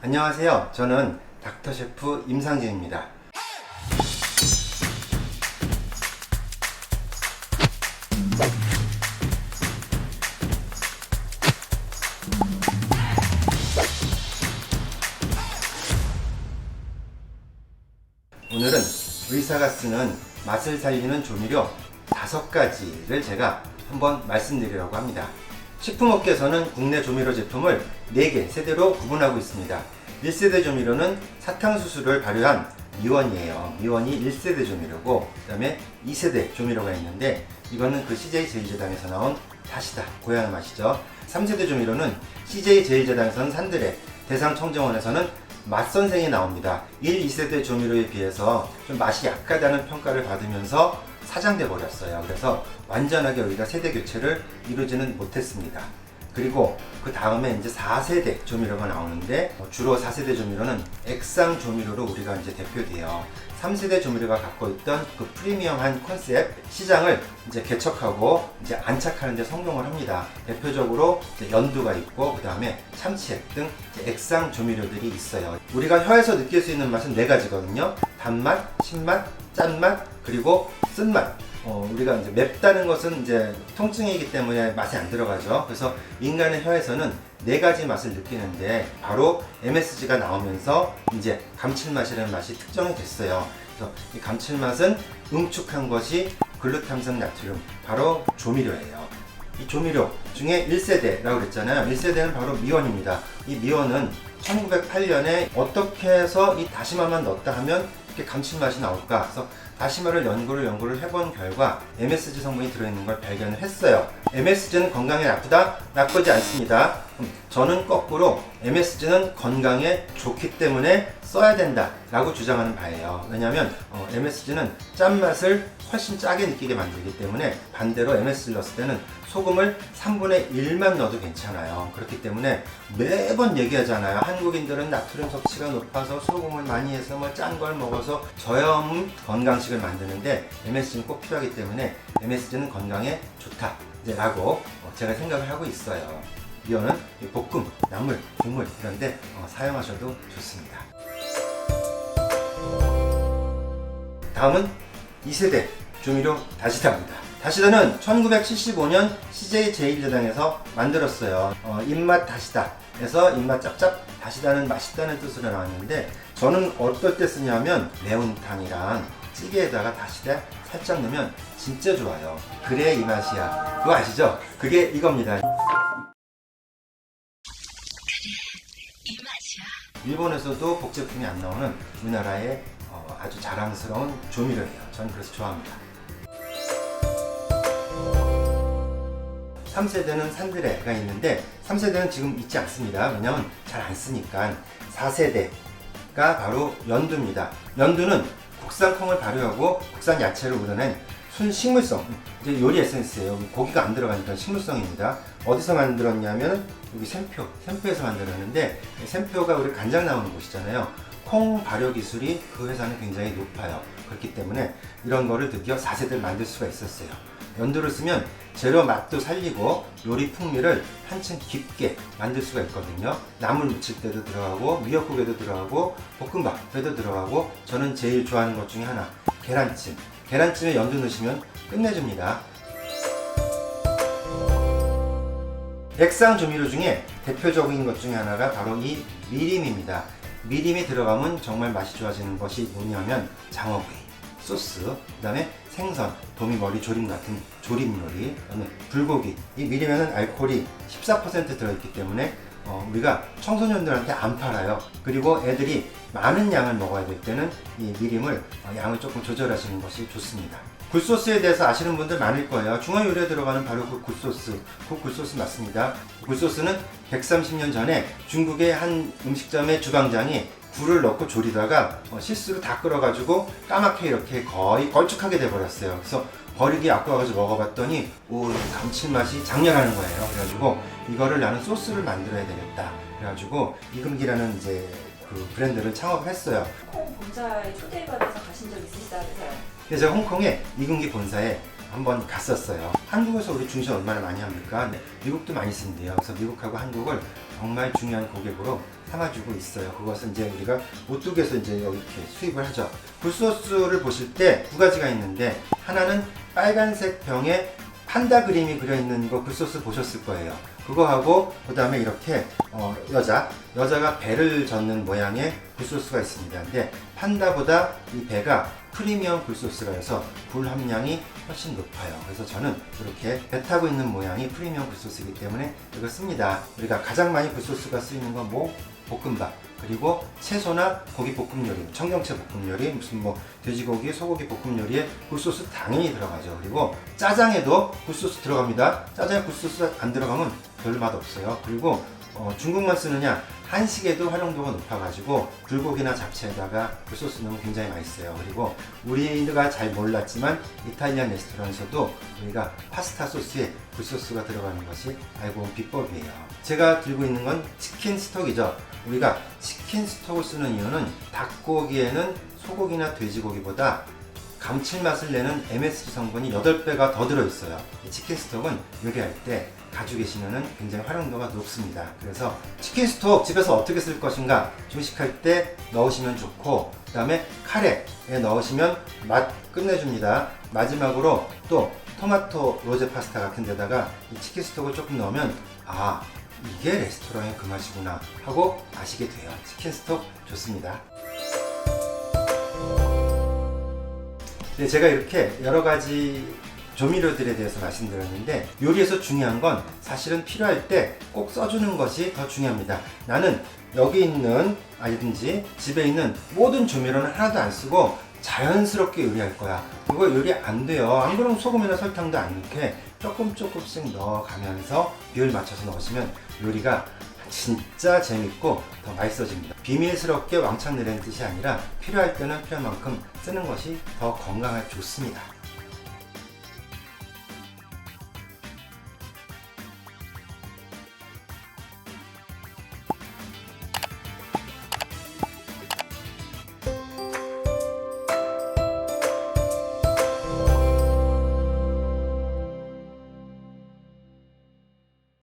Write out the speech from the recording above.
안녕하세요. 저는 닥터 셰프 임상진입니다. 오늘은 의사가 쓰는 맛을 살리는 조미료 다섯 가지를 제가 한번 말씀드리려고 합니다. 식품업계에서는 국내 조미료 제품을 4개 세대로 구분하고 있습니다. 1세대 조미료는 사탕수수를 발효한 미원이에요. 미원이 1세대 조미료고, 그 다음에 2세대 조미료가 있는데, 이거는 그 CJ 제일제당에서 나온 다시다. 고향의 맛이죠. 3세대 조미료는 CJ 제일제당에서는 산드레, 대상 청정원에서는 맛선생이 나옵니다. 1, 2세대 조미료에 비해서 좀 맛이 약하다는 평가를 받으면서 사장돼 버렸어요. 그래서 완전하게 우리가 세대 교체를 이루지는 못했습니다. 그리고 그 다음에 이제 4세대 조미료가 나오는데 어, 주로 4세대 조미료는 액상 조미료로 우리가 이제 대표돼요. 3세대 조미료가 갖고 있던 그 프리미엄한 컨셉 시장을 이제 개척하고 이제 안착하는 데 성공을 합니다. 대표적으로 연두가 있고 그 다음에 참치액 등 액상 조미료들이 있어요. 우리가 혀에서 느낄 수 있는 맛은 네 가지거든요. 단맛, 신맛, 짠맛, 그리고 쓴맛. 어, 우리가 이제 맵다는 것은 이제 통증이기 때문에 맛이 안 들어가죠. 그래서 인간의 혀에서는 네 가지 맛을 느끼는데 바로 MSG가 나오면서 이제 감칠맛이라는 맛이 특정이 됐어요. 그래서 이 감칠맛은 응축한 것이 글루탐산 나트륨, 바로 조미료예요. 이 조미료 중에 1세대라고 그랬잖아요. 1세대는 바로 미원입니다. 이 미원은 1908년에 어떻게 해서 이 다시마만 넣었다 하면 이렇게 감칠맛이 나올까? 그래서 다시마를 연구를 연구를 해본 결과 MSG 성분이 들어있는 걸 발견을 했어요. MSG는 건강에 나쁘다? 나쁘지 않습니다. 음, 저는 거꾸로 MSG는 건강에 좋기 때문에 써야 된다 라고 주장하는 바예요. 왜냐하면 어, MSG는 짠맛을 훨씬 짜게 느끼게 만들기 때문에 반대로 MSG를 넣었을 때는 소금을 3분의 1만 넣어도 괜찮아요. 그렇기 때문에 매번 얘기하잖아요. 한국인들은 나트륨 섭취가 높아서 소금을 많이 해서 뭐 짠 걸 먹어서 저염 건강식을 만드는데 MSG는 꼭 필요하기 때문에 MSG는 건강에 좋다. 라고 어, 제가 생각을 하고 있어요. 이거는 이 볶음, 나물, 국물 이런데 어, 사용하셔도 좋습니다. 다음은 2세대 조미료 다시다입니다. 다시다는 1975년 CJ 제1제당에서 만들었어요. 어, 입맛 다시다에서 입맛 짭짭 다시다는 맛있다는 뜻으로 나왔는데 저는 어떨 때 쓰냐면 매운탕이랑 찌개에다가 다시다 살짝 넣으면 진짜 좋아요. 그래 이 맛이야. 그거 아시죠? 그게 이겁니다. 일본에서도 복제품이 안 나오는 우리나라의 어, 아주 자랑스러운 조미료예요. 저는 그래서 좋아합니다. 3세대는 산드레가 있는데 3세대는 지금 있지 않습니다. 왜냐면 잘 안 쓰니까 4세대가 바로 연두입니다. 연두는 국산 콩을 발효하고 국산 야채를 우려낸 순식물성 이제 요리 에센스예요. 고기가 안 들어가니까 식물성입니다. 어디서 만들었냐면 여기 샘표, 샘표에서 만들었는데 이 샘표가 우리 간장 나오는 곳이잖아요. 콩 발효 기술이 그 회사는 굉장히 높아요. 그렇기 때문에 이런 거를 드디어 4세대를 만들 수가 있었어요. 연두를 쓰면 재료 맛도 살리고 요리 풍미를 한층 깊게 만들 수가 있거든요. 나물 무칠 때도 들어가고 미역국에도 들어가고 볶음밥에도 들어가고 저는 제일 좋아하는 것 중에 하나 계란찜. 계란찜에 연두 넣으시면 끝내줍니다. 액상 조미료 중에 대표적인 것 중에 하나가 바로 이 미림입니다. 미림이 들어가면 정말 맛이 좋아지는 것이 뭐냐면 장어구이, 소스, 그 다음에 생선, 도미머리 조림 같은 조림 요리, 그다음에 불고기. 이 미림에는 알코올이 14% 들어있기 때문에 어, 우리가 청소년들한테 안 팔아요. 그리고 애들이 많은 양을 먹어야 될 때는 이 미림을 어, 양을 조금 조절하시는 것이 좋습니다. 굴소스에 대해서 아시는 분들 많을 거예요. 중화 요리에 들어가는 바로 그 굴소스. 그 굴소스 맞습니다. 굴소스는 130년 전에 중국의 한 음식점의 주방장이 굴을 넣고 조리다가 어, 실수로 다 끓어가지고 까맣게 이렇게 거의 걸쭉하게 돼버렸어요. 그래서 버리기 아까워가지고 먹어봤더니 오 감칠맛이 장렬하는 거예요. 그래가지고 이거를 나는 소스를 만들어야 되겠다. 그래가지고 이금기라는 이제 그 브랜드를 창업을 했어요. 콩 본사에 초대받아서 가신 적 있으시다면서요? 그래서 홍콩에 이금기 본사에 한번 갔었어요. 한국에서 우리 중시 얼마나 많이 합니까? 네, 미국도 많이 쓴대요. 그래서 미국하고 한국을 정말 중요한 고객으로 삼아주고 있어요. 그것은 이제 우리가 오뚜기에서 이제 이렇게 수입을 하죠. 굴소스를 보실 때 두 가지가 있는데 하나는 빨간색 병에 판다 그림이 그려 있는 거 굴소스 보셨을 거예요. 그거하고 그 다음에 이렇게 어, 여자 여자가 배를 젓는 모양의 굴소스가 있습니다. 근데 판다보다 이 배가 프리미엄 굴소스라 해서 굴 함량이 훨씬 높아요. 그래서 저는 이렇게 배 타고 있는 모양이 프리미엄 굴소스이기 때문에 이거 씁니다. 우리가 가장 많이 굴소스가 쓰이는 건 뭐? 볶음밥 그리고 채소나 고기 볶음 요리, 청경채 볶음 요리, 무슨 뭐 돼지고기, 소고기 볶음 요리에 굴소스 당연히 들어가죠. 그리고 짜장에도 굴소스 들어갑니다. 짜장에 굴소스 안 들어가면 별 맛 없어요. 그리고 어, 중국만 쓰느냐 한식에도 활용도가 높아가지고 불고기나 잡채에다가 굴소스 넣으면 굉장히 맛있어요. 그리고 우리가 잘 몰랐지만 이탈리안 레스토랑에서도 우리가 파스타 소스에 굴소스가 들어가는 것이 알고 온 비법이에요. 제가 들고 있는 건 치킨 스톡이죠. 우리가 치킨 스톡을 쓰는 이유는 닭고기에는 소고기나 돼지고기보다 감칠맛을 내는 MSG 성분이 8배가 더 들어있어요. 이 치킨 스톡은 요리할 때 가지고 계시면 굉장히 활용도가 높습니다. 그래서 치킨 스톡 집에서 어떻게 쓸 것인가 중식할 때 넣으시면 좋고 그 다음에 카레에 넣으시면 맛 끝내줍니다. 마지막으로 또 토마토 로제 파스타 같은 데다가 이 치킨 스톡을 조금 넣으면 아 이게 레스토랑의 그 맛이구나 하고 아시게 돼요. 치킨 스톡 좋습니다. 네, 제가 이렇게 여러 가지 조미료들에 대해서 말씀드렸는데 요리에서 중요한 건 사실은 필요할 때 꼭 써주는 것이 더 중요합니다. 나는 여기 있는 아니든지 집에 있는 모든 조미료는 하나도 안 쓰고 자연스럽게 요리할 거야. 그거 요리 안 돼요. 안 그러면 소금이나 설탕도 안 넣게 조금 조금씩 넣어가면서 비율 맞춰서 넣으시면 요리가 진짜 재밌고 더 맛있어집니다. 비밀스럽게 왕창 내리는 뜻이 아니라 필요할 때는 필요한 만큼 쓰는 것이 더 건강에 좋습니다.